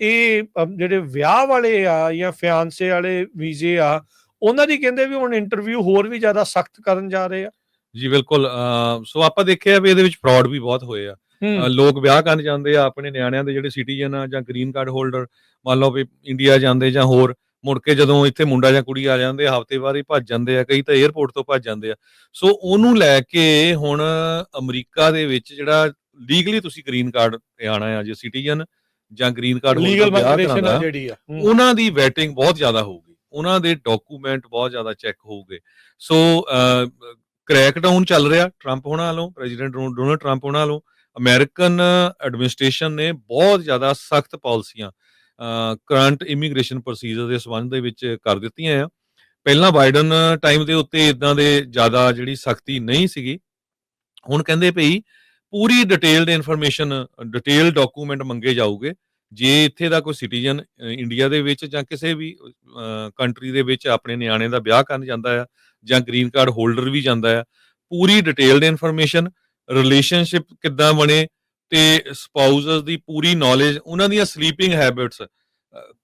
ਇਹ ਜਿਹੜੇ ਵਿਆਹ ਵਾਲੇ ਆ ਜਾਂ ਫਿਆਂਸੇ ਵਾਲੇ ਵੀਜ਼ੇ ਆ ਉਹਨਾਂ ਦੀ ਕਹਿੰਦੇ ਵੀ ਹੁਣ ਇੰਟਰਵਿਊ ਹੋਰ ਵੀ ਜ਼ਿਆਦਾ ਸਖਤ ਕਰਨ ਜਾ ਰਹੇ ਆ। ਜੀ ਬਿਲਕੁਲ ਸੋ ਆਪਾਂ ਦੇਖਿਆ ਵੀ ਇਹਦੇ ਵਿੱਚ ਫਰਾਡ ਵੀ ਬਹੁਤ ਹੋਏ ਆ। ਲੋਕ ਵਿਆਹ ਕਰਨ ਜਾਂਦੇ ਆ ਆਪਣੇ ਨਿਆਣਿਆਂ ਦੇ ਜਿਹੜੇ ਸਿਟੀਜ਼ਨ ਆ ਜਾਂ ਗ੍ਰੀਨ ਕਾਰਡ ਹੋਲਡਰ ਮੰਨ ਲਓ ਵੀ ਇੰਡੀਆ ਜਾਂਦੇ ਜਾਂ ਹੋਰ ਮੁੜ ਕੇ ਜਦੋਂ ਇੱਥੇ ਮੁੰਡਾ ਜਾਂ ਕੁੜੀ ਆ ਜਾਂਦੇ ਹਫ਼ਤੇ ਬਾਅਦ ਹੀ ਭੱਜ ਜਾਂਦੇ ਆ ਕਈ ਤਾਂ 에ਅਰਪੋਰਟ ਤੋਂ ਭੱਜ ਜਾਂਦੇ ਆ। ਸੋ ਉਹਨੂੰ ਲੈ ਕੇ ਹੁਣ ਅਮਰੀਕਾ ਦੇ ਵਿੱਚ ਜਿਹੜਾ ਲੀਗਲੀ ਤੁਸੀਂ ਗ੍ਰੀਨ ਕਾਰਡ ਤੇ ਆਣਾ ਆ ਜੇ ਸਿਟੀਜ਼ਨ ਜਾਂ ਗ੍ਰੀਨ ਕਾਰਡ ਲੀਗਲ ਮਾਈਗ੍ਰੇਸ਼ਨ ਆ ਜਿਹੜੀ ਆ। ਉਹਨਾਂ ਦੀ ਵੈਟਿੰਗ ਬਹੁਤ ਜ਼ਿਆਦਾ ਹੋਊਗੀ। ਉਹਨਾਂ ਦੇ ਡਾਕੂਮੈਂਟ ਬਹੁਤ ਜ਼ਿਆਦਾ ਚੈੱਕ ਹੋਊਗੇ। ਸੋ ਕ੍ਰੈਕਡਾਊਨ ਚੱਲ ਰਿਹਾ ਟਰੰਪ ਹੋਣਾ ਵੱਲੋਂ ਪ੍ਰੈਜ਼ੀਡੈਂਟ ਡੋਨਲਡ ਟਰੰਪ ਹੋਣਾ ਵੱਲੋਂ ਅਮਰੀਕਨ ਐਡਮਿਨਿਸਟ੍ਰੇਸ਼ਨ ਨੇ ਬਹੁਤ ਜ਼ਿਆਦਾ ਸਖਤ ਪਾਲਿਸੀਆਂ ਕਰੰਟ ਇਮੀਗ੍ਰੇਸ਼ਨ ਪ੍ਰੋਸੀਜਰ ਦੇ ਸੰਬੰਧ ਦੇ ਵਿੱਚ ਕਰ ਦਿੱਤੀਆਂ ਆ। ਪਹਿਲਾਂ ਬਾਈਡਨ ਟਾਈਮ ਦੇ ਉੱਤੇ ਇਦਾਂ ਦੇ ਜ਼ਿਆਦਾ ਜਿਹੜੀ ਸਖਤੀ ਨਹੀਂ ਸੀਗੀ। ਹੁਣ ਕਹਿੰਦੇ ਭਈ ਪੂਰੀ ਡਿਟੇਲਡ ਇਨਫੋਰਮੇਸ਼ਨ ਡਿਟੇਲ ਡਾਕੂਮੈਂਟ ਮੰਗੇ ਜਾਊਗੇ। ਜੇ ਇੱਥੇ ਦਾ ਕੋਈ ਸਿਟੀਜ਼ਨ ਇੰਡੀਆ ਦੇ ਵਿੱਚ ਜਾਂ ਕਿਸੇ ਵੀ ਕੰਟਰੀ ਦੇ ਵਿੱਚ ਆਪਣੇ ਨਿਆਣੇ ਦਾ ਵਿਆਹ ਕਰਨ ਜਾਂਦਾ ਆ ਜਾਂ ਗ੍ਰੀਨ ਕਾਰਡ ਹੋਲਡਰ ਵੀ ਜਾਂਦਾ ਆ, ਪੂਰੀ ਡਿਟੇਲਡ ਇਨਫੋਰਮੇਸ਼ਨ ਰਿਲੇਸ਼ਨਸ਼ਿਪ ਕਿੱਦਾਂ ਬਣੇ ਤੇ ਸਪਾਊਸਸ ਦੀ ਪੂਰੀ ਨੌਲੇਜ ਉਹਨਾਂ ਦੀਆਂ ਸਲੀਪਿੰਗ ਹੈਬਿਟਸ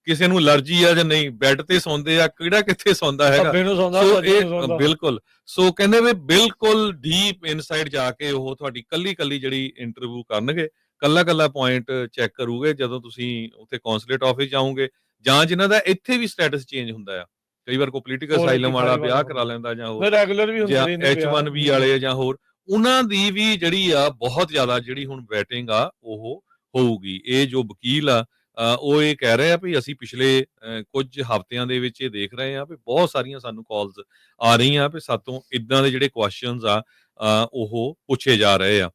ਕਿਸੇ ਨੂੰ ਅਲਰਜੀ ਆ ਜਾਂ ਨਹੀਂ ਬੈੱਡ ਤੇ ਸੌਂਦੇ ਆ ਕਿਹੜਾ ਕਿੱਥੇ ਸੌਂਦਾ ਹੈਗਾ? ਖੱਬੇ ਨੂੰ ਸੌਂਦਾ ਸੱਜੇ ਨੂੰ ਸੌਂਦਾ। ਬਿਲਕੁਲ। ਸੋ ਕਹਿੰਦੇ ਵੀ ਬਿਲਕੁਲ ਡੀਪ ਇਨਸਾਈਡ ਜਾ ਕੇ ਉਹ ਤੁਹਾਡੀ ਕੱਲੀ ਕੱਲੀ ਜਿਹੜੀ ਇੰਟਰਵਿਊ ਕਰਨਗੇ ਕੱਲਾ ਕੱਲਾ ਪੁਆਇੰਟ ਚੈੱਕ ਕਰੂਗੇ ਜਦੋਂ ਤੁਸੀਂ ਉੱਥੇ ਕੌਂਸੂਲੇਟ ਆਫਿਸ ਜਾਓਗੇ ਜਾਂ ਜਿਨ੍ਹਾਂ ਦਾ ਇੱਥੇ ਵੀ ਸਟੇਟਸ ਚੇਂਜ ਹੁੰਦਾ ਆ। ਕਈ ਵਾਰ ਕੋਈ ਪੋਲੀਟੀਕਲ ਅਸਾਈਲਮ ਵਾਲਾ ਵਿਆਹ ਕਰਾ ਲੈਂਦਾ ਜਾਂ ਹੋਰ। ਫਿਰ ਰੈਗੂਲਰ ਵੀ ਹੁੰਦੇ ਰਹਿੰਦੇ H1B ਵਾਲੇ ਜਾਂ ਹੋਰ। ਉਹਨਾਂ ਦੀ ਵੀ ਜਿਹੜੀ ਆ ਬਹੁਤ ਜ਼ਿਆਦਾ ਜਿਹੜੀ ਹੁਣ ਵੈਟਿੰਗ ਆ ਉਹ ਹੋਊਗੀ। ਇਹ ਜੋ ਵਕੀਲ ਆ ਉਹ ਇਹ ਕਹਿ ਰਹੇ ਆ ਵੀ ਅਸੀਂ ਪਿਛਲੇ ਅ, ਕੁਝ ਹਫ਼ਤਿਆਂ ਦੇ ਵਿੱਚ ਇਹ ਦੇਖ ਰਹੇ ਆ ਵੀ ਬਹੁਤ ਸਾਰੀਆਂ ਸਾਨੂੰ ਕਾਲਸ ਆ ਰਹੀਆਂ ਵੀ ਸਾਤੋਂ ਇਦਾਂ ਦੇ ਜਿਹੜੇ ਕੁਐਸਚਨਸ ਆ ਉਹ ਪੁੱਛੇ ਜਾ ਰਹੇ ਆ।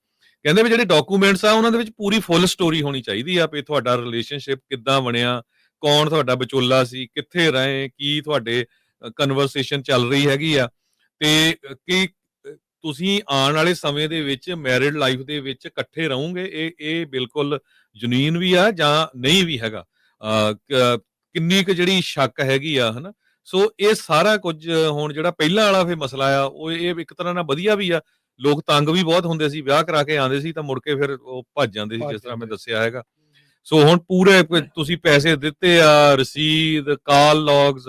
ਕਹਿੰਦੇ ਵੀ ਜਿਹੜੇ ਡਾਕੂਮੈਂਟਸ ਆ ਉਹਨਾਂ ਦੇ ਵਿੱਚ ਪੂਰੀ ਫੁੱਲ ਸਟੋਰੀ ਹੋਣੀ ਚਾਹੀਦੀ ਆ ਵੀ ਤੁਹਾਡਾ ਰਿਲੇਸ਼ਨਸ਼ਿਪ ਕਿੱਦਾਂ ਬਣਿਆ ਕੌਣ ਤੁਹਾਡਾ ਵਿਚੋਲਾ ਸੀ ਕਿੱਥੇ ਰਹੇ ਕੀ ਤੁਹਾਡੇ ਕਨਵਰਸੇਸ਼ਨ ਚੱਲ ਰਹੀ ਹੈਗੀ ਆ ਤੇ ਕੀ ਤੁਸੀਂ ਆਉਣ ਵਾਲੇ ਸਮੇਂ ਦੇ ਵਿੱਚ ਮੈਰਿਡ ਲਾਈਫ ਦੇ ਵਿੱਚ ਇਕੱਠੇ ਰਹੋਗੇ ਇਹ ਇਹ ਬਿਲਕੁਲ ਜਨੂਇਨ ਵੀ ਆ ਜਾਂ ਨਹੀਂ ਵੀ ਹੈਗਾ? ਕਿੰਨੀ ਕੁ ਜਿਹੜੀ ਸ਼ੱਕ ਹੈਗੀ ਆ ਹਨਾ? ਸੋ ਇਹ ਸਾਰਾ ਕੁਝ ਹੁਣ ਜਿਹੜਾ ਪਹਿਲਾਂ ਵਾਲਾ ਫੇ ਮਸਲਾ ਆ ਉਹ ਇਹ ਇੱਕ ਤਰ੍ਹਾਂ ਨਾਲ ਵਧੀਆ ਵੀ ਆ। ਲੋਕ ਤੰਗ ਵੀ ਬਹੁਤ ਹੁੰਦੇ ਸੀ ਵਿਆਹ ਕਰਾ ਕੇ ਆਉਂਦੇ ਸੀ ਤਾਂ ਮੁੜ ਕੇ ਫਿਰ ਉਹ ਭੱਜ ਜਾਂਦੇ ਸੀ ਜਿਸ ਤਰ੍ਹਾਂ ਮੈਂ। ਦੱਸਿਆ ਹੈਗਾ। ਸੋ ਹੁਣ ਪੂਰੇ ਤੁਸੀਂ ਪੈਸੇ ਦਿੱਤੇ ਆ ਰਸੀਦ call logs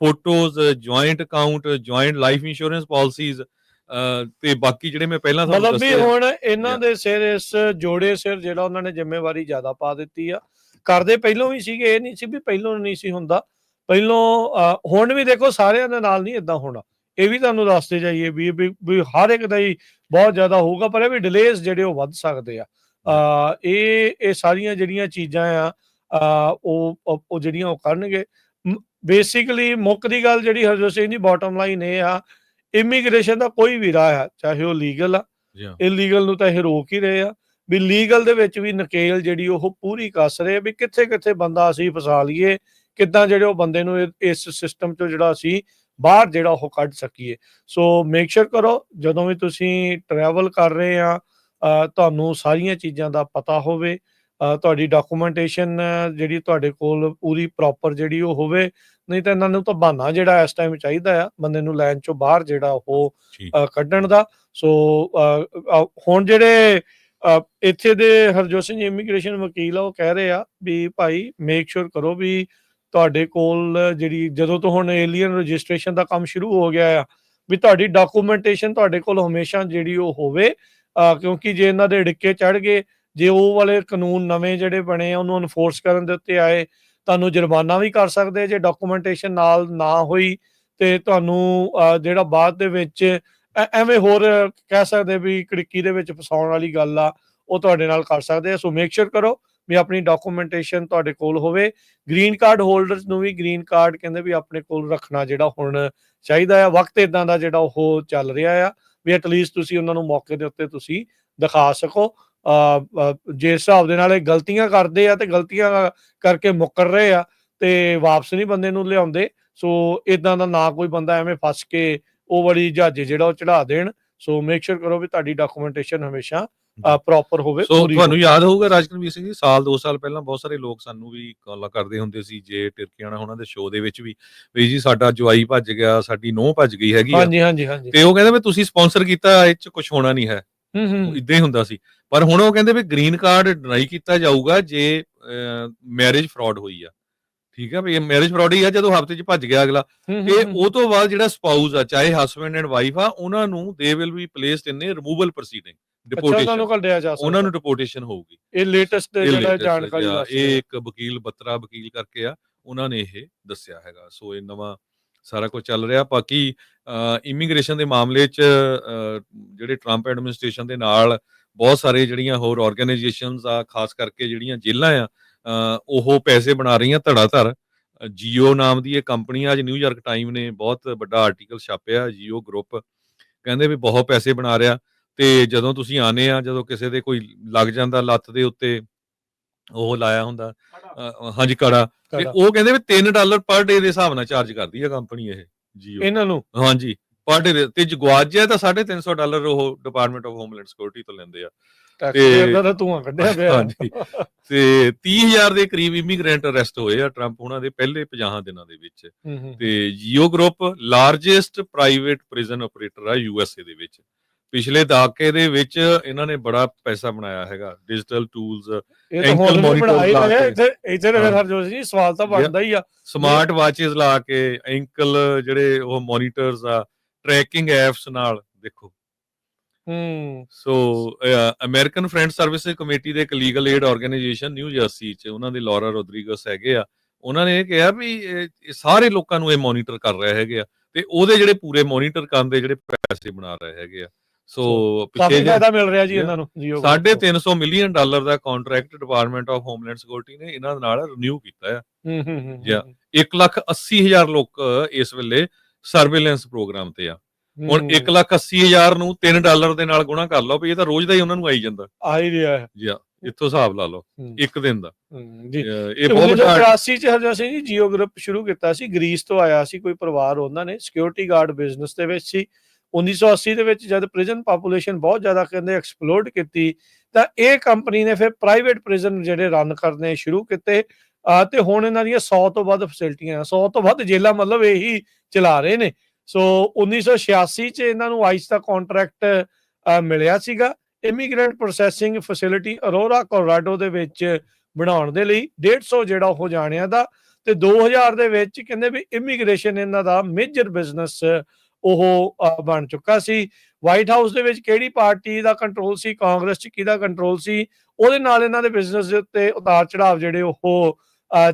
photos joint account joint life insurance policies ਤੇ ਬਾਕੀ ਜਿਹੜੇ ਮੈਂ ਪਹਿਲਾਂ ਤੁਹਾਨੂੰ ਮਤਲਬ ਵੀ ਦੱਸਿਆ ਹੁਣ ਇਹਨਾਂ. ਦੇ ਸਿਰ ਇਸ ਜੋੜੇ ਸਿਰ ਜਿਹੜਾ ਉਹਨਾਂ ਨੇ ਜ਼ਿੰਮੇਵਾਰੀ ਜ਼ਿਆਦਾ ਪਾ ਦਿੱਤੀ ਆ। ਕਰਦੇ ਪਹਿਲੋਂ ਵੀ ਸੀਗੇ ਇਹ ਨਹੀਂ ਸੀ ਵੀ ਪਹਿਲੋਂ ਨਹੀਂ ਸੀ ਹੁੰਦਾ। ਪਹਿਲੋਂ ਹੁਣ ਵੀ ਦੇਖੋ ਸਾਰਿਆਂ ਦੇ ਨਾਲ ਨਹੀਂ ਇਦਾਂ ਹੋਣਾ। ਇਹ ਵੀ ਤੁਹਾਨੂੰ ਦੱਸਦੇ ਜਾਈਏ ਵੀ ਵੀ ਹਰ ਇੱਕ ਦਾ ਹੀ ਬਹੁਤ ਜ਼ਿਆਦਾ ਹੋਊਗਾ ਪਰ ਇਹ ਵੀ ਡਿਲੇਸ ਜਿਹੜੇ ਉਹ ਵੱਧ ਸਕਦੇ ਆ। ਇਹ ਇਹ ਸਾਰੀਆਂ ਜਿਹੜੀਆਂ ਚੀਜ਼ਾਂ ਆ ਉਹ ਉਹ- ਉਹ ਜਿਹੜੀਆਂ ਉਹ ਕਰਨਗੇ। ਬੇਸਿਕਲੀ ਮੁੱਖ ਦੀ ਗੱਲ ਜਿਹੜੀ ਹਰਜੋਤ ਸਿੰਘ ਦੀ ਬਾਟਮ ਲਾਈਨ ਇਹ ਆ ਇਮੀਗ੍ਰੇਸ਼ਨ ਦਾ ਕੋਈ ਵੀ ਰਾਹ ਆ ਚਾਹੇ ਉਹ ਲੀਗਲ ਆ। ਇਲੀਗਲ ਨੂੰ ਤਾਂ ਇਹ ਰੋਕ ਹੀ ਰਹੇ ਆ ਵੀ ਲੀਗਲ ਦੇ ਵਿੱਚ ਵੀ ਨਕੇਲ ਜਿਹੜੀ ਉਹ ਪੂਰੀ ਕੱਸ ਰਹੇ ਵੀ ਕਿੱਥੇ ਕਿੱਥੇ ਬੰਦਾ ਅਸੀਂ ਫਸਾ ਲਈਏ ਕਿੱਦਾਂ ਜਿਹੜੇ ਉਹ ਬੰਦੇ ਨੂੰ ਇਸ ਸਿਸਟਮ ਚੋਂ ਜਿਹੜਾ ਅਸੀਂ ਬਾਹਰ ਜਿਹੜਾ ਉਹ ਕੱਢ ਸਕੀਏ ਸੋ ਮੇਕ ਸ਼ੋਰ ਕਰੋ ਜਦੋਂ ਵੀ ਤੁਸੀਂ ਟਰੈਵਲ ਕਰ ਰਹੇ ਆ ਤੁਹਾਨੂੰ ਸਾਰੀਆਂ ਚੀਜ਼ਾਂ ਦਾ ਪਤਾ ਹੋਵੇ ਤੁਹਾਡੀ ਡਾਕੂਮੈਂਟੇਸ਼ਨ ਜਿਹੜੀ ਤੁਹਾਡੇ ਕੋਲ ਪੂਰੀ ਪ੍ਰੋਪਰ ਜਿਹੜੀ ਉਹ ਹੋਵੇ ਨਹੀਂ ਤਾਂ ਇਹਨਾਂ ਨੂੰ ਤਾਂ ਬਹਾਨਾ ਜਿਹੜਾ ਇਸ ਟਾਈਮ ਚਾਹੀਦਾ ਆ ਬੰਦੇ ਨੂੰ ਲਾਈਨ ਚੋਂ ਬਾਹਰ ਜਿਹੜਾ ਉਹ ਕੱਢਣ ਦਾ। ਸੋ ਹੁਣ ਜਿਹੜੇ ਇੱਥੇ ਦੇ ਹਰਜੋਤ ਸਿੰਘ ਇਮੀਗ੍ਰੇਸ਼ਨ ਵਕੀਲ ਆ ਉਹ ਕਹਿ ਰਹੇ ਆ ਵੀ ਭਾਈ ਮੇਕ ਸ਼ੋਰ ਕਰੋ ਵੀ ਤੁਹਾਡੇ ਕੋਲ ਜਿਹੜੀ ਜਦੋਂ ਤੋਂ ਹੁਣ ਏਲੀਅਨ ਰਜਿਸਟ੍ਰੇਸ਼ਨ ਦਾ ਕੰਮ ਸ਼ੁਰੂ ਹੋ ਗਿਆ ਆ ਵੀ ਤੁਹਾਡੀ ਡਾਕੂਮੈਂਟੇਸ਼ਨ ਤੁਹਾਡੇ ਕੋਲ ਹਮੇਸ਼ਾ ਜਿਹੜੀ ਉਹ ਹੋਵੇ ਕਿਉਂਕਿ ਜੇ ਇਹਨਾਂ ਦੇ ਡਿੱਕੇ ਚੜ ਗਏ ਜੇ ਉਹ ਵਾਲੇ ਕਾਨੂੰਨ ਨਵੇਂ ਜਿਹੜੇ ਬਣੇ ਆ, ਉਹਨੂੰ ਅਨਫੋਰਸ ਕਰਨ ਦੇ ਉੱਤੇ ਆਏ, ਤੁਹਾਨੂੰ ਜੁਰਮਾਨਾ ਵੀ ਕਰ ਸਕਦੇ ਜੇ ਡਾਕੂਮੈਂਟੇਸ਼ਨ ਨਾਲ ਨਾ ਹੋਈ ਤੇ ਤੁਹਾਨੂੰ ਜਿਹੜਾ ਬਾਅਦ ਦੇ ਵਿੱਚ ਐਵੇਂ ਹੋਰ ਕਹਿ ਸਕਦੇ ਵੀ ਕੜਿੱਕੀ ਦੇ ਵਿੱਚ ਫਸਾਉਣ ਵਾਲੀ ਗੱਲ ਆ, ਉਹ ਤੁਹਾਡੇ ਨਾਲ ਕਰ ਸਕਦੇ ਆ। ਸੋ ਮੇਕ ਸ਼ੋਰ ਕਰੋ ਵੀ ਆਪਣੀ ਡਾਕੂਮੈਂਟੇਸ਼ਨ ਤੁਹਾਡੇ ਕੋਲ ਹੋਵੇ। ਗ੍ਰੀਨ ਕਾਰਡ ਹੋਲਡਰਸ ਨੂੰ ਵੀ ਗ੍ਰੀਨ ਕਾਰਡ ਕਹਿੰਦੇ ਵੀ ਆਪਣੇ ਕੋਲ ਰੱਖਣਾ ਜਿਹੜਾ ਹੁਣ ਚਾਹੀਦਾ ਆ। ਵਕਤ ਇਦਾਂ ਦਾ ਜਿਹੜਾ ਉਹ ਚੱਲ ਰਿਹਾ ਆ, ਵੀ ਐਟਲੀਸਟ ਤੁਸੀਂ ਉਹਨਾਂ ਨੂੰ ਮੌਕੇ ਦੇ ਉੱਤੇ ਤੁਸੀਂ ਦਿਖਾ ਸਕੋ। ਜਿਸ ਹਿਸਾਬ ਦੇ ਨਾਲ ਇਹ ਗਲਤੀਆਂ ਕਰਦੇ ਆ ਤੇ ਗਲਤੀਆਂ ਕਰਕੇ ਮੁੱਕਰ ਰਹੇ ਆ ਤੇ ਵਾਪਸ ਨਹੀਂ ਬੰਦੇ ਨੂੰ ਲਿਆਉਂਦੇ ਸੋ ਇਦਾਂ ਦਾ ਨਾ ਕੋਈ ਬੰਦਾ ਐਵੇਂ ਫਸ ਕੇ ਉਹ ਵਾਲੀ ਜਹਾਜ਼ੇ ਜਿਹੜਾ ਉਹ ਚੜਾ ਦੇਣ ਸੋ ਮੇਕ ਸ਼ੋਰ ਕਰੋ ਵੀ ਤੁਹਾਡੀ ਡਾਕੂਮੈਂਟੇਸ਼ਨ ਹਮੇਸ਼ਾ ਪ੍ਰੋਪਰ ਹੋਵੇ ਸੋ ਤੁਹਾਨੂੰ ਯਾਦ ਹੋਊਗਾ ਰਾਜਕਨਵੀਰ ਸਿੰਘ ਜੀ ਸਾਲ 2 ਸਾਲ ਪਹਿਲਾਂ ਬਹੁਤ ਸਾਰੇ ਲੋਕ ਸਾਨੂੰ ਵੀ ਕਾਲਾਂ ਕਰਦੇ ਹੁੰਦੇ ਸੀ ਜੇ ਟਿਰਕੀਆਣਾ ਉਹਨਾਂ ਦੇ ਸ਼ੋਅ ਦੇ ਵਿੱਚ ਵੀ ਵੀ ਜੀ ਸਾਡਾ ਜਵਾਈ ਭੱਜ ਗਿਆ ਸਾਡੀ ਨੋਹ ਭੱਜ ਗਈ ਹੈਗੀ ਹਾਂਜੀ ਹਾਂਜੀ ਹਾਂਜੀ। ਤੇ ਉਹ ਕਹਿੰਦੇ ਵੀ ਤੁਸੀਂ ਸਪਾਂਸਰ ਕੀਤਾ ਇਹ ਚ ਕੁਝ ਹੋਣਾ ਨਹੀਂ ਹੈ। ਹੂੰ ਹੂੰ। ਇਦਾਂ ਹੀ ਹੁੰਦਾ ਸੀ। ਪਰ ਹੁਣ ਉਹ ਕਹਿੰਦੇ ਵੀ ਗ੍ਰੀਨ ਕਾਰਡ ਡਿਨਾਈ ਕੀਤਾ ਜਾਊਗਾ ਜੇ ਮੈਰਿਜ ਫਰਾਡ ਹੋਈ ਆ। ਠੀਕ ਆ ਵੀ ਇਹ ਮੈਰਿਜ ਫਰਾਡ ਹੀ ਆ ਜਦੋਂ ਹਫ਼ਤੇ 'ਚ ਭੱਜ ਗਿਆ ਅਗਲਾ। ਤੇ ਉਹ ਤੋਂ ਬਾਅਦ ਜਿਹੜਾ ਸਪਾਊਸ ਆ ਚਾਹੇ ਹਸਬੰਡ ਐਂਡ ਵਾਈਫ ਆ ਉਹਨਾਂ ਨੂੰ they will be placed in a removal proceeding ਅੱਛਾ ਉਹਨਾਂ ਡਿਪੋਰਟੇਸ਼ਨ ਨੂੰ ਕੱਢਿਆ ਜਾ ਸਕਦਾ। ਉਹਨਾਂ ਨੂੰ ਡਿਪੋਰਟੇਸ਼ਨ ਹੋਊਗੀ। ਇਹ ਲੇਟੈਸਟ ਜਿਹੜਾ ਜਾਣਕਾਰੀ ਇਹ ਇੱਕ ਵਕੀਲ ਬੱਤਰਾ ਵਕੀਲ ਕਰਕੇ ਆ ਉਹਨਾਂ ਨੇ ਇਹ ਦੱਸਿਆ ਹੈਗਾ। ਸੋ ਇਹ ਨਵਾਂ ਸਾਰਾ ਕੁਝ ਚੱਲ ਰਿਹਾ। ਬਾਕੀ ਇਮੀਗ੍ਰੇਸ਼ਨ ਦੇ ਮਾਮਲੇ 'ਚ ਜਿਹੜੇ ਟਰੰਪ ਐਡਮਿਨਿਸਟ੍ਰੇਸ਼ਨ ਦੇ ਨਾਲ ਬਹੁਤ ਸਾਰੇ ਜਿਹੜੀਆਂ ਹੋਰ ਆਰਗੇਨਾਈਜੇਸ਼ਨਸ ਆ ਖਾਸ ਕਰਕੇ ਜਿਹੜੀਆਂ ਜੇਲ੍ਹਾਂ ਆ ਉਹ ਪੈਸੇ ਬਣਾ ਰਹੀਆਂ ਧੜਾ ਧੜ ਜੀਓ ਨਾਮ ਦੀ ਇਹ ਕੰਪਨੀ ਆ, ਅੱਜ ਨਿਊਯਾਰਕ ਟਾਈਮ ਨੇ ਬਹੁਤ ਵੱਡਾ ਆਰਟੀਕਲ ਛਾਪਿਆ ਜੀਓ ਗਰੁੱਪ ਕਹਿੰਦੇ ਵੀ ਬਹੁਤ ਪੈਸੇ ਬਣਾ ਰਿਹਾ ਤੇ ਜਦੋਂ ਤੁਸੀਂ ਆਨੇ ਆ ਜਦੋਂ ਕਿਸੇ ਦੇ ਕੋਈ ਲੱਗ ਜਾਂਦਾ ਲੱਤ ਦੇ ਉੱਤੇ ਉਹ ਲਾਇਆ ਹੁੰਦਾ ਹਾਂਜੀ ਕੜਾ। ਤੇ। ਉਹ ਕਹਿੰਦੇ ਵੀ 3 ਡਾਲਰ ਪਰ ਡੇ ਦੇ ਹਿਸਾਬ ਨਾਲ ਚਾਰਜ ਕਰਦੀ ਹੈ ਕੰਪਨੀ ਇਹ ਜੀਓ ਇਹਨਾਂ ਨੂੰ? ਹਾਂਜੀ। ਪਰ ਡੇ ਤੇ ਜੇ ਗਵਾਚ ਜਾਏ ਤਾਂ 350 ਡਾਲਰ ਉਹ ਡਿਪਾਰਟਮੈਂਟ ਆਫ ਹੋਮਲੈਂਡ ਸਿਕਿਉਰਿਟੀ ਤੋਂ ਲੈਂਦੇ ਆ ਟੈਕਸ ਤੇ- ਪੇਅਰ ਦਾ ਧੂਆਂ ਕੱਢਿਆ ਪਿਆ ਹਾਂਜੀ। ਤੇ 30000 ਦੇ ਕਰੀਬ ਇਮੀਗ੍ਰੈਂਟ ਅਰੈਸਟ ਹੋਏ ਆ ਟਰੰਪ ਉਹਨਾਂ ਦੇ ਪਹਿਲੇ 50 ਦਿਨਾਂ ਦੇ ਵਿੱਚ। ਤੇ GEO group largest private prison operator ਆ ਯੂਐਸਏ ਦੇ ਵਿੱਚ ਪਿਛਲੇ ਦਹਾਕੇ ਦੇ ਵਿੱਚ ਇਹਨਾਂ ਨੇ ਬੜਾ ਪੈਸਾ ਬਣਾਇਆ ਹੈਗਾ ਡਿਜੀਟਲ ਟੂਲਸ ਬਣਾ ਹੀ ਲਾ ਕੇ। ਇੱਥੇ ਇੱਥੇ ਹਾਂ। ਹਰਜੋਤ ਜੀ ਸਵਾਲ ਤਾਂ ਬਣਦਾ ਹੀ ਆ ਸਮਾਰਟ ਵਾਚਸ ਲਾ ਕੇ ਐਂਕਲ ਜਿਹੜੇ ਉਹ ਮੋਨੀਟਰਸ ਆ ਟਰੈਕਿੰਗ ਐਪਸ ਨਾਲ ਦੇਖੋ ਹੂੰ so American friend services committee ਦੇ ਇੱਕ legal aid organisation New Jersey ਚ ਉਹਨਾਂ ਦੇ ਲੋਰਾ ਰੋਦਰੀਗਸ ਹੈਗੇ ਆ ਉਹਨਾਂ ਨੇ ਇਹ ਕਿਹਾ ਵੀ ਸਾਰੇ ਲੋਕਾਂ ਨੂੰ ਇਹ ਮੋਨੀਟਰ ਕਰ ਰਹੇ ਹੈਗੇ ਆ ਤੇ ਉਹਦੇ ਜਿਹੜੇ ਪੂਰੇ ਮੋਨੀਟਰ ਕਰਨ ਦੇ ਜਿਹੜੇ ਪੈਸੇ ਬਣਾ ਰਹੇ ਹੈਗੇ ਆ ਸੋ ਪਿੱਛੇ ਕਾਫੀ ਜਿਹੇ ਫਾਇਦਾ ਮਿਲ ਰਿਹਾ ਜੀ. ਇਹਨਾਂ ਨੂੰ ਜੀਓ ਸਾਢੇ 300 million dollar the contract department of homeland security ਨੇ ਇਹਨਾਂ ਨਾਲ ਰਿਨਿਊ ਕੀਤਾ ਆ ਹੂੰ ਹੂੰ ਹੂੰ Yeah. 1 ਲੱਖ 80 ਹਜ਼ਾਰ ਲੋਕ ਇਸ ਵੇਲੇ ਸਰਵੇਲੈਂਸ ਪ੍ਰੋਗਰਾਮ ਤੇ ਆ। ਹੁਣ 1 ਲੱਖ 80 ਹਜ਼ਾਰ ਨੂੰ 3 ਡਾਲਰ ਦੇ ਨਾਲ ਗੁਣਾ ਕਰ ਲਓ ਵੀ ਇਹ ਤਾਂ ਰੋਜ਼ ਦਾ ਹੀ ਉਹਨਾਂ ਨੂੰ ਆਈ ਜਾਂਦਾ। ਆ ਹੀ ਰਿਹਾ ਹੈ। ਜੀ ਇੱਥੋਂ ਹਿਸਾਬ ਲਾ ਲਓ ਇੱਕ ਦਿਨ ਦਾ। ਜੀ। ਇਹ ਬਹੁਤ ਵੱਡਾ 1984 ਚ ਹਰਜੋਤ ਸਿੰਘ ਜੀ ਜੀਓ ਗਰੁੱਪ ਸ਼ੁਰੂ ਕੀਤਾ ਸੀ ਗ੍ਰੀਸ ਤੋਂ ਆਇਆ ਸੀ ਕੋਈ ਪਰਿਵਾਰ ਉਹਨਾਂ ਨੇ ਸਿਕਿਉਰਿਟੀ ਗਾਰਡ ਬਿਜ਼ਨਸ ਦੇ ਵਿੱਚ ਸੀ। 1980 ਦੇ ਵਿੱਚ ਜਦ ਪ੍ਰਿਜ਼ਨ ਪਾਪੂਲੇਸ਼ਨ ਬਹੁਤ ਜ਼ਿਆਦਾ ਕਹਿੰਦੇ ਐਕਸਪਲੋਡ ਕੀਤੀ ਤਾਂ ਇਹ ਕੰਪਨੀ ਨੇ ਫਿਰ ਪ੍ਰਾਈਵੇਟ ਪ੍ਰਿਜ਼ਨ ਜਿਹੜੇ ਰਨ ਕਰਨੇ ਸ਼ੁਰੂ ਕੀਤੇ। ਤੇ ਹੁਣ ਇਹਨਾਂ ਦੀਆਂ 100 ਤੋਂ ਵੱਧ ਫੈਸਿਲਿਟੀਆਂ 100 ਤੋਂ ਵੱਧ ਜੇਲ੍ਹਾਂ ਮਤਲਬ ਇਹੀ ਚਲਾ ਰਹੇ ਨੇ। ਸੋ 1986 ਚ ਇਹਨਾਂ ਨੂੰ ਆਈਸ ਦਾ ਕੰਟਰੈਕਟ ਮਿਲਿਆ ਸੀਗਾ। Immigrant processing facility Aurora Colorado ਦੇ ਵਿੱਚ ਬਣਾਉਣ ਦੇ ਲਈ 150 ਜਿਹੜਾ ਉਹ ਜਾਣਿਆ ਦਾ। ਤੇ 2000 ਦੇ ਵਿੱਚ ਕਹਿੰਦੇ ਵੀ ਇਮੀਗ੍ਰੇਸ਼ਨ ਇਹਨਾਂ ਦਾ ਮੇਜਰ ਬਿਜ਼ਨਸ ਉਹ ਬਣ ਚੁੱਕਾ ਸੀ। ਵਾਈਟ ਹਾਊਸ ਦੇ ਵਿੱਚ ਕਿਹੜੀ ਪਾਰਟੀ ਦਾ ਕੰਟਰੋਲ ਸੀ? ਕਾਂਗਰਸ ਚ ਕਿਹਦਾ ਕੰਟਰੋਲ ਸੀ? ਉਹਦੇ ਨਾਲ ਇਹਨਾਂ ਦੇ ਬਿਜ਼ਨਸ ਦੇ ਉੱਤੇ ਉਤਾਰ ਚੜਾਵ ਜਿਹੜੇ ਉਹ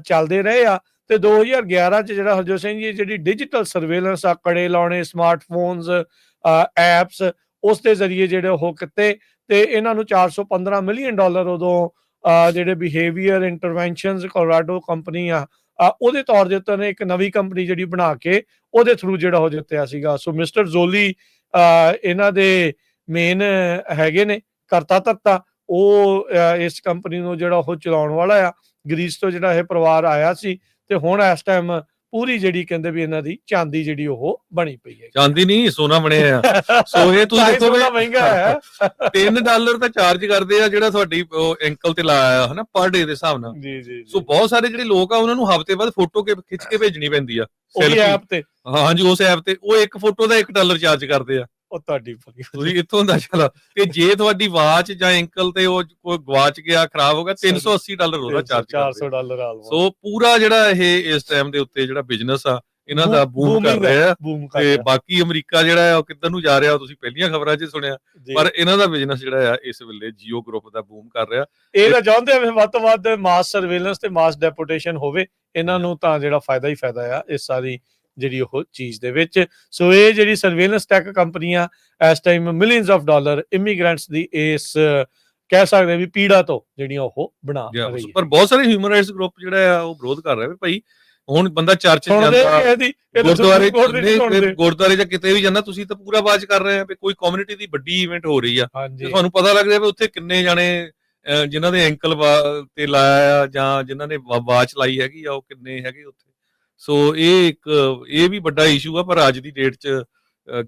ਚੱਲਦੇ ਰਹੇ ਆ। ਤੇ 2011 ਚ ਜਿਹੜਾ ਹਰਜੋਤ ਸਿੰਘ ਜੀ ਜਿਹੜੀ ਡਿਜੀਟਲ ਸਰਵੇਲੈਂਸ ਆ, ਕੜੇ ਲਾਉਣੇ ਸਮਾਰਟਫੋਨਸ ਐਪਸ ਉਸ ਦੇ ਜ਼ਰੀਏ ਜਿਹੜੇ ਉਹ ਕਿਤੇ ਤੇ ਇਹਨਾਂ ਨੂੰ 415 ਮਿਲੀਅਨ ਡਾਲਰ ਉਦੋਂ ਜਿਹੜੇ ਬਿਹੇਵੀਅਰ ਇੰਟਰਵੈਂਸ਼ਨਸ ਕੋਲੋਰਾਡੋ ਕੰਪਨੀ ਆ ਉਹਦੇ ਤੌਰ ਦੇ ਉੱਤੇ ਨੇ ਇੱਕ ਨਵੀਂ ਕੰਪਨੀ ਜਿਹੜੀ ਬਣਾ ਕੇ ਉਹਦੇ ਥਰੂ ਜਿਹੜਾ ਹੋ ਜਿੱਤਿਆ ਸੀਗਾ। ਸੋ ਮਿਸਟਰ ਜ਼ੋਲੀ ਇਹਨਾਂ ਦੇ ਮੇਨ ਹੈਗੇ ਨੇ, ਕਰਤਾ ਧਰਤਾ ਉਹ ਇਸ ਕੰਪਨੀ ਨੂੰ ਜਿਹੜਾ ਉਹ ਚਲਾਉਣ ਵਾਲਾ ਆ। ਗ੍ਰੀਸ ਤੋਂ ਜਿਹੜਾ ਇਹ ਪਰਿਵਾਰ ਆਇਆ ਸੀ ਤੇ ਹੁਣ ਇਸ ਟਾਈਮ ਪੂਰੀ ਜਿਹੜੀ ਕਹਿੰਦੇ ਵੀ ਇਹਨਾਂ ਦੀ ਚਾਂਦੀ ਜਿਹੜੀ ਉਹ ਬਣੀ ਪਈ ਹੈ। ਚਾਂਦੀ ਨਹੀਂ ਸੋਨਾ ਬਣਿਆ ਆ। ਸੋ ਇਹ ਤੁਸੀਂ ਹੀ ਦੇਖੋ ਵੀ ਮਹਿੰਗਾ ਹੈ 3 ਡਾਲਰ ਤਾਂ ਚਾਰਜ ਕਰਦੇ ਆ ਜਿਹੜਾ ਤੁਹਾਡੀ ਐਂਕਲ ਤੇ ਲਾਇਆ ਹਨਾ ਪਰ ਡੇ ਦੇ ਹਿਸਾਬ ਨਾਲ। ਜੀ ਜੀ ਸੋ ਬਹੁਤ ਸਾਰੇ ਜਿਹੜੇ ਲੋਕ ਆ ਉਹਨਾਂ ਨੂੰ ਹਫ਼ਤੇ ਬਾਅਦ ਫੋਟੋ ਕੇ ਖਿੱਚ ਕੇ ਭੇਜਣੀ ਪੈਂਦੀ ਆ। ਉਹ। ਐਪ ਤੇ। ਹਾਂਜੀ ਉਸ ਐਪ ਤੇ। ਉਹ ਇੱਕ ਫੋਟੋ ਦਾ 1 ਡਾਲਰ ਚਾਰਜ ਕਰਦੇ ਆ। ਉਹ ਤੁਹਾਡੀ ਬੜੀ ਤੁਸੀਂ ਇੱਥੋਂ ਦਾ ਚਲਾ। ਤੇ ਜੇ ਤੁਹਾਡੀ ਵਾਚ ਜਾਂ ਐਂਕਲ ਤੇ ਉਹ ਕੋਈ ਗਵਾਚ ਗਿਆ ਖਰਾਬ ਹੋ ਗਿਆ 380 ਡਾਲਰ ਉਹਦਾ ਚਾਰਜ 400 ਡਾਲਰ ਆਲਮੋਸਟ ਸੋ ਪੂਰਾ ਜਿਹੜਾ ਇਹ ਇਸ ਟਾਈਮ ਦੇ ਉੱਤੇ ਜਿਹੜਾ ਬਿਜ਼ਨਸ ਆ ਇਹਨਾਂ ਦਾ ਬੂਮ ਕਰ ਰਿਹਾ। ਤੇ ਬਾਕੀ ਅਮਰੀਕਾ ਜਿਹੜਾ ਆ ਉਹ ਕਿੱਧਰ ਨੂੰ ਜਾ ਰਿਹਾ ਤੁਸੀਂ ਪਹਿਲੀਆਂ ਖਬਰਾਂ 'ਚ ਸੁਣਿਆ। ਪਰ ਇਹਨਾਂ ਦਾ ਬਿਜ਼ਨਸ ਜਿਹੜਾ ਆ ਇਸ ਵੇਲੇ ਜੀਓ ਗਰੁੱਪ ਦਾ ਬੂਮ ਕਰ ਰਿਹਾ। ਇਹ ਤਾਂ ਚਾਹੁੰਦੇ ਆ ਵੀ ਵੱਧ ਤੋਂ ਵੱਧ ਮਾਸ ਸਰਵੇਲੈਂਸ ਤੇ ਮਾਸ ਡੈਪੂਟੇਸ਼ਨ ਹੋਵੇ। ਇਹਨਾਂ ਨੂੰ ਤਾਂ ਜਿਹੜਾ ਫਾਇਦਾ ਹੀ ਫਾਇਦਾ ਆ ਇਸ ਸਾਰੀ ਜਿਹੜੀ ਉਹ ਚੀਜ਼ ਦੇ ਵਿੱਚ। ਸੋ ਇਹ ਜਿਹੜੀ ਸਰਵੇਲੈਂਸ ਟੈਕ ਕੰਪਨੀਆਂ ਇਸ time millions of dollar immigrants ਦੀ ਇਸ ਕਹਿ ਸਕਦੇ ਆ ਵੀ ਪੀੜਾ ਤੋਂ ਜਿਹੜੀਆਂ ਉਹ ਬਣਾ ਰਹੀ ਹੈ। ਪਰ ਬਹੁਤ ਸਾਰੇ ਹਿਊਮਨ ਰਾਈਟਸ ਗਰੁੱਪ ਜਿਹੜਾ ਆ ਉਹ ਵਿਰੋਧ ਕਰ ਰਿਹਾ ਵੀ ਭਾਈ ਹੁਣ ਬੰਦਾ ਚਰਚ ਜਾਂਦਾ ਗੁਰਦੁਆਰੇ। ਗੁਰਦੁਆਰੇ ਜਾਂ ਕਿਤੇ ਵੀ ਜਾਂਦਾ ਤੁਸੀਂ ਤਾਂ ਪੂਰਾ ਬਾਜ ਕਰ ਰਹੇ ਆ ਵੀ ਕੋਈ ਕਮਿਊਨਿਟੀ ਦੀ ਵੱਡੀ ਇਵੈਂਟ ਹੋ ਰਹੀ ਆ। ਤੁਹਾਨੂੰ ਪਤਾ ਲੱਗ ਰਿਹਾ ਵੀ ਉੱਥੇ ਕਿੰਨੇ ਜਾਣੇ ਜਿਨ੍ਹਾਂ ਦੇ ਐਂਕਲ ਤੇ ਲਾਇਆ ਜਾਂ ਜਿਨ੍ਹਾਂ ਨੇ ਵਾਚ ਲਾਈ ਹੈਗੀ ਆ ਉਹ ਕਿੰਨੇ ਹੈਗੇ ਉੱਥੇ। ਸੋ ਇਹ ਇੱਕ ਇਹ ਵੀ ਵੱਡਾ ਇਸ਼ੂ ਆ ਪਰ ਅੱਜ ਦੀ ਡੇਟ 'ਚ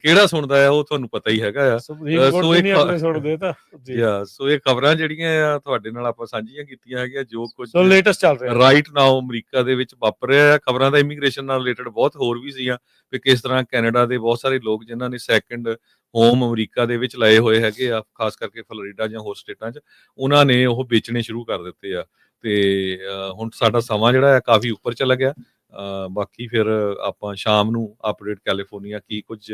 ਕਿਹੜਾ ਸੁਣਦਾ ਹੈ ਉਹ ਤੁਹਾਨੂੰ ਪਤਾ ਹੀ ਹੈਗਾ ਆ। ਸੋ ਇਹ ਆਪਣੇ ਸੁਣਦੇ ਤਾਂ ਜੀ। ਯਾ ਸੋ ਇਹ ਖਬਰਾਂ ਜਿਹੜੀਆਂ ਆ ਤੁਹਾਡੇ ਨਾਲ ਆਪਾਂ ਸਾਂਝੀਆਂ ਕੀਤੀਆਂ ਹੈਗੀਆਂ ਜੋ ਕੁਝ ਸੋ ਲੇਟੈਸਟ ਚੱਲ ਰਿਹਾ। ਰਾਈਟ ਨਾਓ ਅਮਰੀਕਾ ਦੇ ਵਿੱਚ ਵਾਪਰ ਰਿਹਾ ਹੈ ਖਬਰਾਂ ਦਾ ਇਮੀਗ੍ਰੇਸ਼ਨ ਨਾਲ ਰਿਲੇਟਡ ਬਹੁਤ ਹੋਰ ਵੀ ਸੀਆਂ ਕਿ ਕਿਸ ਤਰ੍ਹਾਂ ਕੈਨੇਡਾ ਦੇ ਬਹੁਤ ਸਾਰੇ ਲੋਕ ਜਿਨ੍ਹਾਂ ਨੇ ਸੈਕੰਡ ਹੋਮ ਅਮਰੀਕਾ ਦੇ ਵਿੱਚ ਲਏ ਹੋਏ ਹੈਗੇ ਆ ਖਾਸ ਕਰਕੇ ਫਲੋਰੀਡਾ ਜਾਂ ਹੋਰ ਸਟੇਟਾਂ 'ਚ ਉਹਨਾਂ ਨੇ ਉਹ ਵੇਚਣੇ ਸ਼ੁਰੂ ਕਰ ਦਿੱਤੇ ਆ। ਤੇ ਹੁਣ ਸਾਡਾ ਸਮਾਂ ਜਿਹੜਾ ਹੈ ਕਾਫੀ ਉੱਪਰ ਚਲਾ ਗਿਆ। ਬਾਕੀ ਫਿਰ ਆਪਾਂ ਸ਼ਾਮ ਨੂੰ ਅਪਡੇਟ ਕੈਲੀਫੋਰਨੀਆ ਕੀ ਕੁਝ